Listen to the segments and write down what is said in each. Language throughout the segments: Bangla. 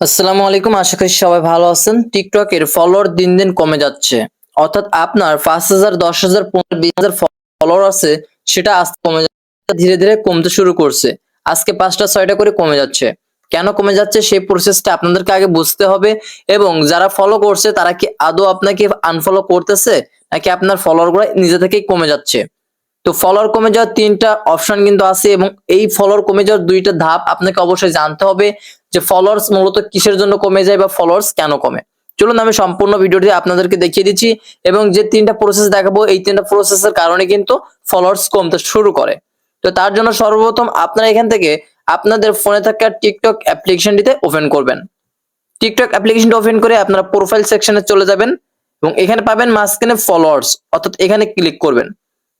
আসসালামু আলাইকুম, আশা করি সবাই ভালো আছেন। টিকটকের ফলোয়ার দিন দিন কমে যাচ্ছে। অর্থাৎ আপনার পাঁচ হাজার, দশ হাজার, পনেরো, বিশ হাজার ফলোয়ার আছে, সেটা আস্তে কমে যাচ্ছে, ধীরে ধীরে কমতে শুরু করছে। আজকে পাঁচটা, ছয়টা করে কমে যাচ্ছে। কেন কমে যাচ্ছে সেই প্রসেসটা আপনাদেরকে আগে বুঝতে হবে, এবং যারা ফলো করছে, তারা কি আদৌ আপনাকে আনফলো করতেছে, নাকি আপনার ফলোয়ারগুলো নিজে থেকেই কমে যাচ্ছে? তো ফলোয়ার কমে যাওয়ার তিনটা অপশন কিন্তু আছে, এবং এই ফলোয়ার কমে যাওয়ার দুইটা ধাপ আপনাকে অবশ্যই জানতে হবে। যে ফলোয়ার্স মূলত কিসের জন্য কমে যায় বা ফলোয়ার্স কেন কমে? চলুন আমি সম্পূর্ণ ভিডিওটি আপনাদেরকে দেখিয়ে দিচ্ছি এবং যে তিনটা প্রসেস দেখাবো, এই তিনটা প্রসেসের কারণে কিন্তু ফলোয়ার্স কমতে শুরু করে। তো তার জন্য সর্বপ্রথম আপনারা এখান থেকে আপনাদের ফোনে থাকা টিকটক অ্যাপ্লিকেশনটিতে ওপেন করবেন। টিকটক অ্যাপ্লিকেশনটা ওপেন করে আপনারা প্রোফাইল সেকশনে চলে যাবেন এবং এখানে পাবেন মাঝখানে ফলোয়ার্স অর্থাৎ এখানে ক্লিক করবেন।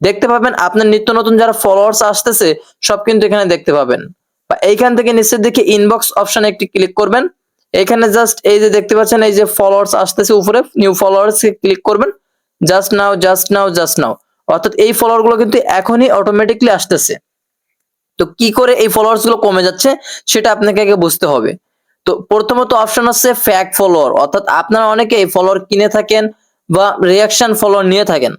দেখতে পাবেন আপনার নিত্য নতুন যারা ফলোয়ার্স আসতেছে, সব কিন্তু এখানে দেখতে পাবেন। এইখান থেকে নিচের দিকে ইনবক্স অপশনে একটি ক্লিক করবেন। এখানে জাস্ট এই যে দেখতে পাচ্ছেন, এই যে ফলোয়ার্স আসতেছে উপরে নিউ ফলোয়ার্স ক্লিক করবেন। Just now just now just now অর্থাৎ এই ফলোয়ারগুলো কিন্তু এখনই অটোমেটিকলি আসতেছে। তো কি করে এই ফলোয়ার্সগুলো কমে যাচ্ছে, সেটা আপনাকে আগে বুঝতে হবে। তো প্রথমত অপশন আছে ফ্যাক ফলোয়ার অর্থাৎ আপনারা অনেকে এই ফলোয়ার কিনে থাকেন বা রিয়াকশন ফলোয়ার নিয়ে থাকেন।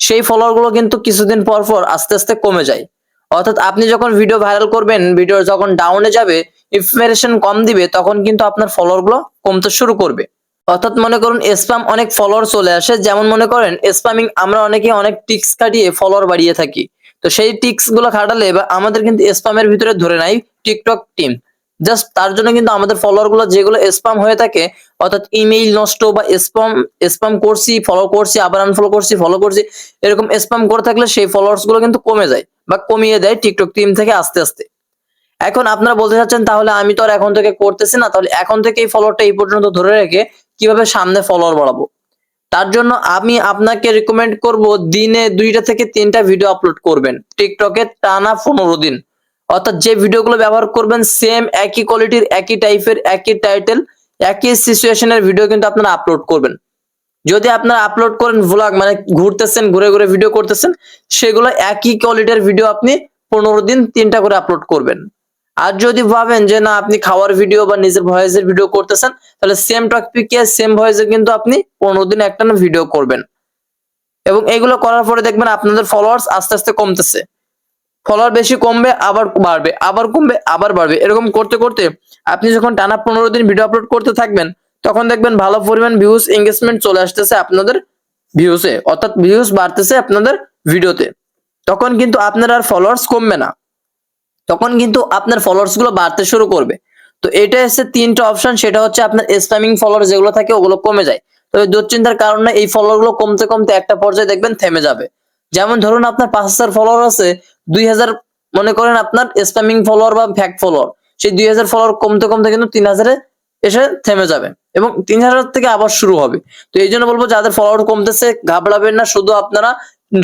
সেই ফলোয়ারগুলো কিন্তু কিছুদিন পর পর আস্তে আস্তে কমে যায়। অর্থাৎ আপনি যখন ভিডিও ভাইরাল করবেন ভিডিও যখন ডাউনে যাবে ইনফরমেশন কম দিবে, তখন কিন্তু আপনার ফলোয়ারগুলো কমতে শুরু করবে। অর্থাৎ মনে করুন স্প্যাম অনেক ফলোয়ার চলে আসে। যেমন মনে করেন স্প্যামিং আমরা অনেকে অনেক টিক্স কাটিয়ে ফলোয়ার বাড়িয়ে থাকি। তো সেই টিক্সগুলো খাটালে বা আমাদের কিন্তু স্প্যামের ভিতরে ধরে নাই টিকটক টিম জাস্ট তার জন্য কিন্তু আমাদের ফলোয়ারগুলো যেগুলো স্প্যাম হয়ে থাকে, অর্থাৎ ইমেইল নষ্ট বা স্প্যাম স্প্যাম করছি ফলো করছি, আবার আনফলো করছি ফলো করছি, এরকম স্প্যাম করে থাকলে সেই ফলোয়ার্সগুলো কিন্তু কমে যায় বা কমিয়ে দেয় টিকটক টিম থেকে আস্তে আস্তে। এখন আপনারা বলতে চাচ্ছেন, তাহলে আমি তো আর এখন থেকে করতেছি না, তাহলে এখন থেকে এই ফলোয়ারটা এই পর্যন্ত ধরে রেখে কীভাবে সামনে ফলোয়ার বাড়াবো? তার জন্য আমি আপনাকে রিকমেন্ড করব, দিনে দুইটা থেকে তিনটা ভিডিও আপলোড করবেন টিকটকে টানা পনেরো দিন। অর্থাৎ যে ভিডিওগুলো ব্যবহার করবেন সেম একই কোয়ালিটির একই টাইপের একই টাইটেল একই সিচুয়েশনের ভিডিও কিন্তু আপনারা আপলোড করবেন। যদি আপনারা আপলোড করেন ভ্লগ মানে ঘুরতেছেন, ঘুরে ঘুরে ভিডিও করতেছেন, সেগুলো একই কোয়ালিটির ভিডিও আপনি পনেরো দিন তিনটা করে আপলোড করবেন। আর যদি ভাবেন যে না, আপনি খাওয়ার ভিডিও বা নিজের ভয়েসের ভিডিও করতেছেন, তাহলে সেম টপিকে সেম ভয়েসে কিন্তু আপনি পনেরো দিন একটা ভিডিও করবেন। এবং এগুলো করার পরে দেখবেন আপনাদের ফলোয়ার্স আস্তে আস্তে কমতেছে। ফলোয়ার বেশি কমবে, আবার বাড়বে, আবার কমবে, আবার বাড়বে। এরকম করতে করতে আপনি যখন টানা পনেরো দিন ভিডিও আপলোড করতে থাকবেন, তখন দেখবেন ভালো পরিমাণ ভিউজ এঙ্গেজমেন্ট চলে আসতেছে আপনাদের ভিউসে অর্থাৎ ভিউজ বাড়তেছে আপনাদের ভিডিওতে তখন কিন্তু আপনার আর ফলোয়ার্স কমবে না। তখন কিন্তু আপনার ফলোয়ার্সগুলো বাড়তে শুরু করবে। তো এটা হচ্ছে তিনটা অপশন সেটা হচ্ছে আপনার স্প্যামিং ফলোয়ার যেগুলো থাকে ওগুলো কমে যায়। তবে দুশ্চিন্তার কারণে এই ফলোয়ারগুলো কমতে কমতে একটা পর্যায়ে দেখবেন থেমে যাবে। যেমন ধরুন আপনার পাঁচ হাজার ফলোয়ার আছে, দুই হাজার মনে করেন আপনার স্প্যামিং ফলোয়ার বা ফ্যাক ফলোয়ার সেই দুই হাজার ফলোয়ার কমতে কমতে কিন্তু তিন হাজারে এসে থেমে যাবে এবং তিন হাজার থেকে আবার শুরু হবে। তো এই জন্য বলব যাদের ফলোয়ার কমতেছে, ঘাবড়াবেন না, শুধু আপনারা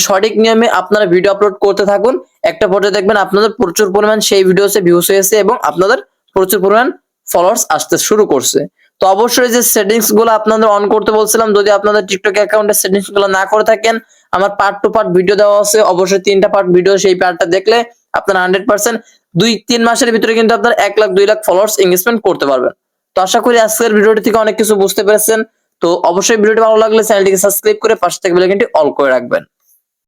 সঠিক নিয়মে আপনারা ভিডিও আপলোড করতে থাকুন। একটা পর্যায়ে দেখবেন আপনাদের প্রচুর পরিমাণ সেই ভিডিওসে ভিউস হয়েছে এবং আপনাদের প্রচুর পরিমাণ ফলোয়ার্স আসতে শুরু করছে। তো অবশ্যই যে সেটিংসগুলো আপনাদের অন করতে বলছিলাম, যদি আপনাদের টিকটক অ্যাকাউন্টে সেটিংসগুলো না করে থাকেন, আমার পার্ট টু পার্ট ভিডিও দেওয়া আছে, অবশ্যই তিনটা পার্ট ভিডিও সেই পার্টটা দেখলে আপনার হান্ড্রেড পার্সেন্ট দুই, তিন মাসের ভিতরে কিন্তু আপনার এক লাখ, দুই লাখ ফলোয়ার্স এঙ্গেজমেন্ট করতে পারবেন। তো আশা করি আজকের ভিডিওটি থেকে অনেক কিছু বুঝতে পেরেছেন। তো অবশ্যই ভিডিওটি ভালো লাগলে চ্যানেলটিকে সাবস্ক্রাইব করে পাশে থেকে বেলাইকনটি অল করে রাখবেন।